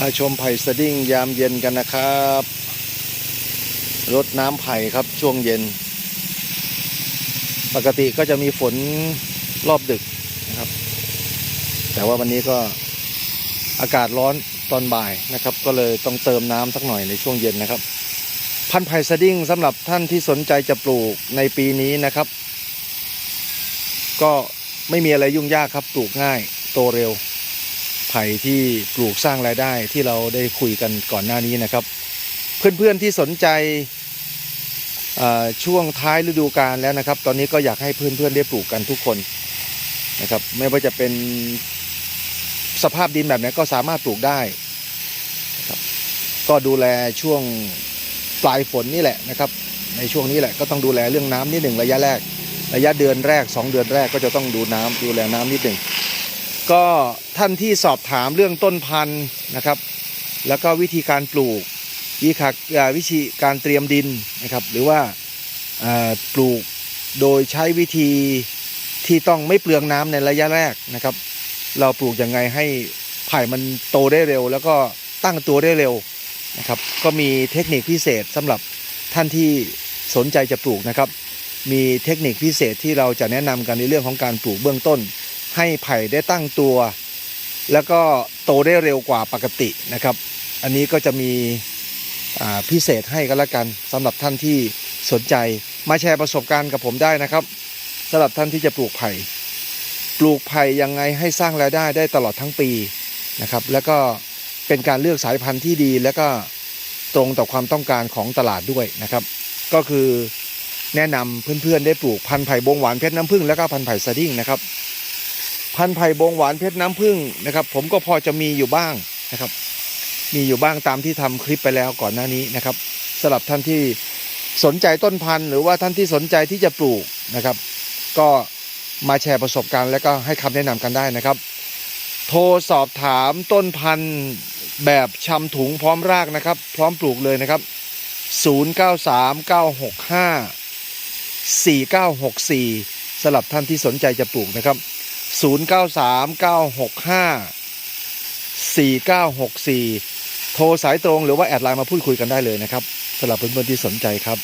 มาชมไผ่สดิ้งยามเย็นกันนะครับรดน้ำไผ่ครับช่วงเย็น ปกติก็จะมีฝนรอบดึกนะครับ แต่ว่าวันนี้ก็อากาศร้อนตอนบ่ายนะครับ ก็เลยต้องเติมน้ำสักหน่อยในช่วงเย็นนะครับ พันธุ์ไผ่สดิ้งสำหรับท่านที่สนใจจะปลูกในปีนี้นะครับ ก็ไม่มีอะไรยุ่งยากครับปลูกง่ายโตเร็ว ผ่ที่ปลูกสร้างรายได้ที่เราได้คุยกันก่อนหน้านี้นะครับ เพื่อนๆที่สนใจช่วงท้ายฤดูกาลแล้วนะครับ ตอนนี้ก็อยากให้เพื่อนๆได้ปลูกกันทุกคนนะครับ ไม่ว่าจะเป็นสภาพดินแบบไหนก็สามารถปลูกได้นะครับก็ดูแลช่วงปลายฝนนี่แหละนะครับ ในช่วงนี้แหละก็ต้องดูแลเรื่องน้ำนิดหนึ่งระยะแรก ระยะเดือนแรก 2 เดือนแรกก็จะต้องดูน้ำดูแลน้ำนิดหนึ่ง ก็ท่านที่สอบถามเรื่องต้นพันธุ์นะครับ แล้วก็วิธีการปลูก วิธีอ่าวิธีการเตรียมดินนะครับ หรือว่าปลูกโดยใช้วิธีที่ต้องไม่เปลืองน้ำในระยะแรกนะครับ เราปลูกยังไงให้ไผ่มันโตได้เร็ว แล้วก็ตั้งตัวได้เร็วนะครับ ก็มีเทคนิคพิเศษสำหรับท่านที่สนใจจะปลูกนะครับ มีเทคนิคพิเศษที่เราจะแนะนำกันในเรื่องของการปลูกเบื้องต้น ให้ไผ่ได้ตั้งตัว แล้วก็โตได้เร็วกว่าปกตินะครับ อันนี้ก็จะมีพิเศษให้กันละกันสำหรับท่านที่สนใจมาแชร์ประสบการณ์กับผมได้นะครับสำหรับท่านที่จะปลูกไผ่ปลูกไผ่ยังไงให้สร้างรายได้ได้ตลอดทั้งปีนะครับ แล้วก็เป็นการเลือกสายพันธุ์ที่ดี แล้วก็ตรงต่อความต้องการของตลาดด้วยนะครับ ก็คือแนะนำเพื่อนๆได้ปลูกพันธุ์ไผ่บงหวานเพชรน้ำผึ้งแล้วก็พันธุ์ไผ่สดิ้งนะครับ พันธุ์ไผ่บงหวานเพชรน้ำผึ้งนะครับ ผมก็พอจะมีอยู่บ้างนะครับ มีอยู่บ้างตามที่ทำคลิปไปแล้วก่อนหน้านี้นะครับสำหรับท่านที่สนใจต้นพันธุ์หรือว่าท่านที่สนใจที่จะปลูกนะครับ ก็มาแชร์ประสบการณ์ แล้วก็ให้คำแนะนำกันได้นะครับ โทรสอบถามต้นพันธุ์แบบชำถุงพร้อมรากนะครับ พร้อมปลูกเลยนะครับ 093965 4964สำหรับท่านที่สนใจจะปลูกนะครับ 093965 4964 โทรสายตรงหรือว่าแอดไลน์มาพูดคุยกันได้เลยนะครับสำหรับเพื่อนๆที่สนใจครับ